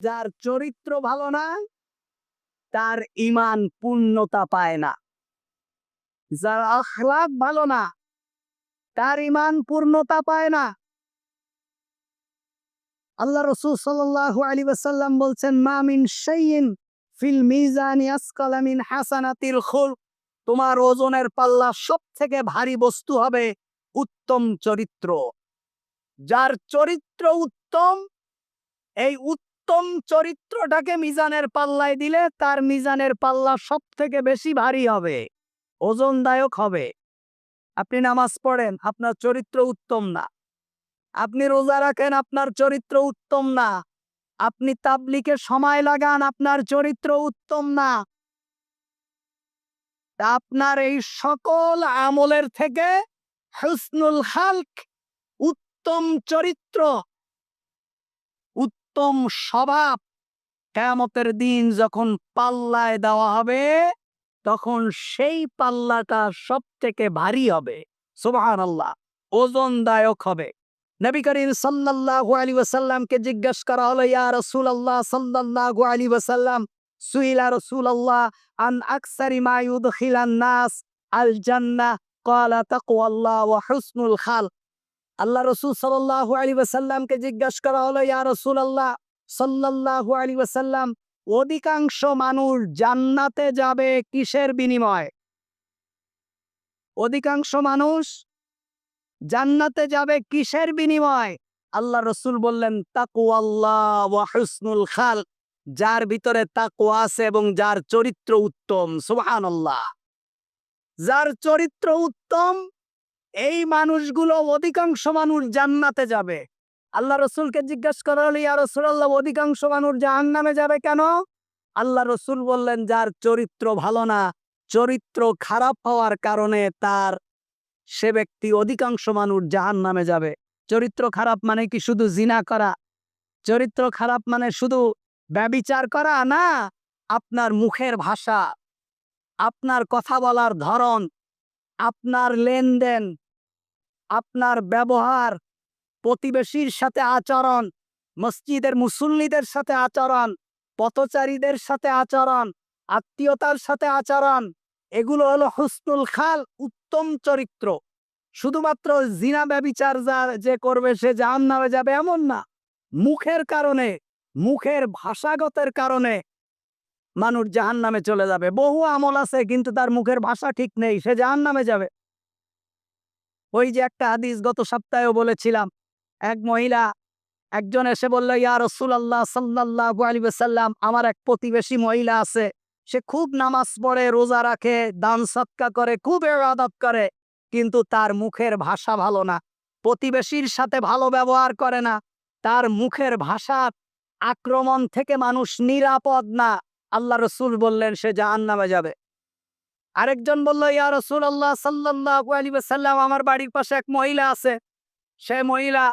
যার চরিত্র ভালো না তার ইমান পূর্ণতা পায় না। যার আখলাক ভালো না, তার ইমান পূর্ণতা পায় না। আল্লাহ রসুল সাল্লাল্লাহু আলাইহি ওয়াসাল্লাম বলছেন, মা মিন শাইইন ফিল মিজানি আসকালা মিন হাসানাতিল খুল তোমার ওজনের পাল্লা সব থেকে ভারী বস্তু হবে উত্তম চরিত্র। যার চরিত্র উত্তম, এই উত্তম চরিত্রটাকে মিজানের পাল্লায় দিলে তার মিজানের পাল্লা সব থেকে বেশি ভারী হবে, ওজনদায়ক হবে। আপনি নামাজ পড়েন, আপনার চরিত্র উত্তম না। আপনি রোজা রাখেন, আপনার চরিত্র উত্তম না। আপনি তাবলিকে সময় লাগান, আপনার চরিত্র উত্তম না। আপনার এই সকল আমলের থেকে হুসনুল হালক উত্তম চরিত্র উত্তম স্বভাব। কেমতের দিন যখন পাল্লায় দেওয়া হবে, তখন সেই পাল্লাটা সব থেকে ভারী হবে। সুবহান আল্লাহ ওজনদায়ক হবে। নবী করিম আলাইহি ওয়াসাল্লামকে জিজ্ঞাসা করা হলো, ইয়া রাসূলুল্লাহ সাল্লাল্লাহু আলাইহি ওয়াসাল্লাম, সুইলা রসুল আল্লাহ আন আকসারি মা ইউদখিলান নাস আল জান্নাহ? ক্বালা তাকওয়াল্লাহ ওয়া হুসনুল খালক। আল্লাহ রসুল সাল্লাল্লাহু আলাইহি ওয়াসাল্লামকে জিজ্ঞাসা করা হলো, ইয়া রাসূলুল্লাহ, সাল্লাল্লাহু আলাইহি ওয়াসাল্লাম, অধিকাংশ মানুষ জান্নাতে যাবে কিসের বিনিময়? অধিকাংশ মানুষ জান্নাতে যাবে কিসের বিনিময়? আল্লাহ রসুল বললেন, তাকুয়াল্লাহ ওয়া হুসনুল খাল যার ভিতরে তাকুয়া আছে এবং যার চরিত্র উত্তম, সুবহানাল্লাহ। যার চরিত্র উত্তম এই মানুষগুলো অধিকাংশ মানুষ জান্নাতে যাবে। আল্লাহ রসুলকে জিজ্ঞাসা করা হলো ইয়া রসুল্লাহ অধিকাংশ মানুষ জাহান্নামে যাবে কেন? আল্লাহ রসুল বললেন, যার চরিত্র ভালো না, চরিত্র খারাপ হওয়ার কারণে তার, সে ব্যক্তি অধিকাংশ মানুষ জাহান নামে যাবে। চরিত্র খারাপ মানে কি শুধু জিনা করা? চরিত্র খারাপ মানে শুধু ব্যবিচার করা না, আপনার মুখের ভাষা, আপনার কথা বলার ধরন আপনার লেনদেন, আপনার ব্যবহার, প্রতিবেশীর সাথে আচরণ, মসজিদের মুসল্লিদের সাথে আচরণ, পথচারীদের সাথে আচরণ, আত্মীয়তার সাথে আচরণ, এগুলো হলো হুসনুল খাল উত্তম চরিত্র। শুধুমাত্র জিনা ব্যবিচার যা যে করবে সে জাহান নামে যাবে এমন না। মুখের কারণে, মুখের ভাষাগতের কারণে মানুষ জাহান নামে চলে যাবে। বহু আমল আছে, কিন্তু তার মুখের ভাষা ঠিক নেই, সে জাহান নামে যাবে। ওই যে একটা হাদিস গত সপ্তাহেও বলেছিলাম, এক মহিলা একজন এসে বলল, ইয়া রসুল্লাহ সাল্লাহ আলী সাল্লাম আমার এক প্রতিবেশী মহিলা আছে, সে খুব নামাজ পড়ে, রোজা রাখে, দান সৎকা করে, খুব এরাদত করে, কিন্তু তার মুখের ভাষা ভালো না। প্রতিবেশীর সাথে ভালো ব্যবহার করে না। তার মুখের ভাষা আক্রমণ থেকে মানুষ নিরাপদ না। আল্লাহ রসুল বললেন, সে জাহান নামে যাবে। আরেকজন বলল, ইয়া রসুল আল্লাহ সাল্লাহ আলী আমার বাড়ির পাশে এক মহিলা আছে। সে মহিলা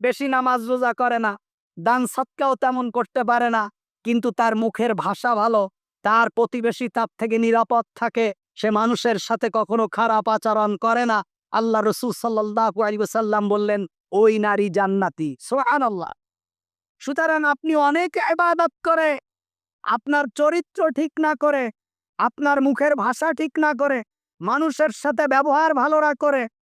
বেশি নামাজ রোজা করে না, দান সৎকাও তেমন করতে পারে না, কিন্তু তার মুখের ভাষা ভালো, তার প্রতিবেশী তার থেকে নিরাপদ থাকে, সে মানুষের সাথে কখনো খারাপ আচরণ করে না। আল্লাহ রসুল সাল্লাহ বললেন, ওই নারী জান্নাতি সোহান আল্লাহ সুতরাং আপনি অনেক ইবাদত করে আপনার চরিত্র ঠিক না করে, আপনার মুখের ভাষা ঠিক না করে, মানুষের সাথে ব্যবহার ভালো না করে